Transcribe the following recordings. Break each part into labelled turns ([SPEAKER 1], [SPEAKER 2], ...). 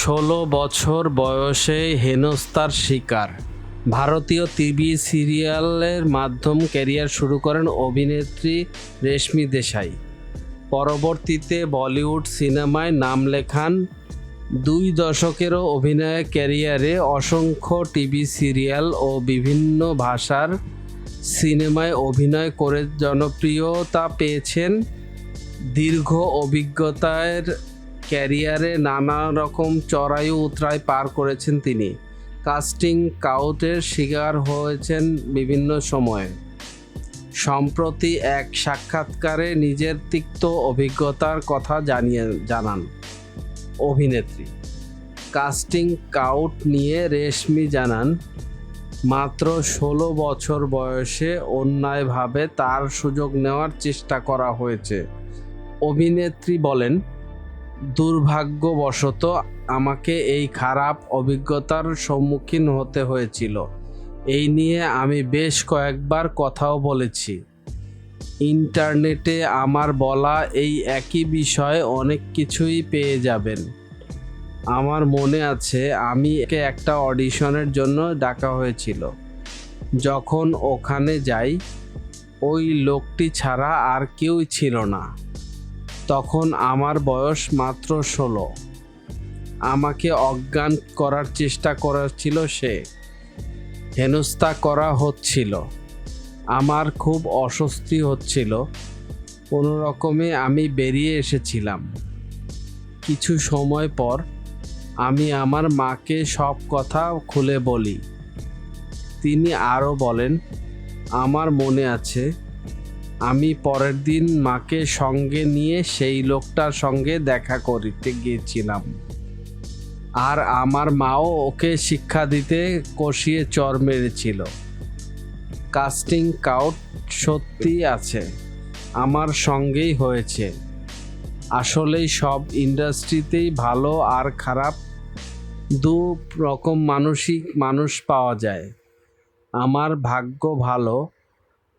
[SPEAKER 1] ষোলো বছর বয়সে হেনস্তার শিকার। ভারতীয় টিভি সিরিয়ালের মাধ্যম ক্যারিয়ার শুরু করেন অভিনেত্রী রেশমি দেশাই। পরবর্তীতে বলিউড সিনেমায় নাম লেখান। দুই দশকেরও অভিনয় ক্যারিয়ারে অসংখ্য টিভি সিরিয়াল ও বিভিন্ন ভাষার সিনেমায় অভিনয় করে জনপ্রিয়তা পেয়েছেন। দীর্ঘ অভিজ্ঞতার ক্যারিয়ারে নানা রকম চড়াই উতরাই পার করেছেন তিনি। কাস্টিং কাউটের শিকার হয়েছেন বিভিন্ন সময়ে। সম্প্রতি এক সাক্ষাৎকারে নিজের তিক্ত অভিজ্ঞতার কথা জানিয়ে জানান অভিনেত্রী। কাস্টিং কাউট নিয়ে রেশমি জানান, মাত্র ষোলো বছর বয়সে অন্যায়ভাবে তার সুযোগ নেওয়ার চেষ্টা করা হয়েছে। অভিনেত্রী বলেন দুর্ভাগ্যবশত আমাকে এই খারাপ অভিজ্ঞতার সম্মুখীন হতে হয়েছিল। এই নিয়ে আমি বেশ কয়েকবার কথাও বলেছি। ইন্টারনেটে আমার বলা এই একই বিষয়ে অনেক কিছুই পেয়ে যাবেন। আমার মনে আছে আমি একে একটা অডিশনের জন্য ডাকা হয়েছিল। যখন ওখানে যাই, ওই লোকটি ছাড়া আর কেউই ছিল না। তখন আমার বয়স মাত্র ষোলো। আমাকে অজ্ঞান করার চেষ্টা করেছিল সে। হেনস্থা করা হচ্ছিল। আমার খুব অস্বস্তি হচ্ছিল। কোনো রকমে আমি বেরিয়ে এসেছিলাম। কিছু সময় পর আমি আমার মাকে সব কথা খুলে বলি। তিনি আরও বলেন, আমার মনে আছে আমি পরের দিন মাকে সঙ্গে নিয়ে সেই লোকটার সঙ্গে দেখা করিতে গিয়েছিলাম। আর আমার মাও ওকে শিক্ষা দিতে কষিয়ে চর মেরেছিল। কাস্টিং কাউট সত্যি আছে, আমার সঙ্গেই হয়েছে। আসলেই সব ইন্ডাস্ট্রিতেই ভালো আর খারাপ, দু রকম মানসিক মানুষ পাওয়া যায়। আমার ভাগ্য ভালো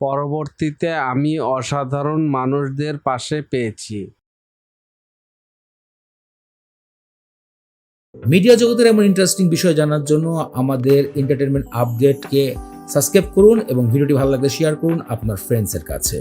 [SPEAKER 1] পরবর্তীতে আমি অসাধারণ মানুষদের পাশে পেয়েছি।
[SPEAKER 2] মিডিয়া জগতের এমন ইন্টারেস্টিং বিষয় জানার জন্য আমাদের এন্টারটেনমেন্ট আপডেটকে সাবস্ক্রাইব করুন এবং ভিডিওটি ভালো লাগলে শেয়ার করুন আপনার ফ্রেন্ডসের কাছে।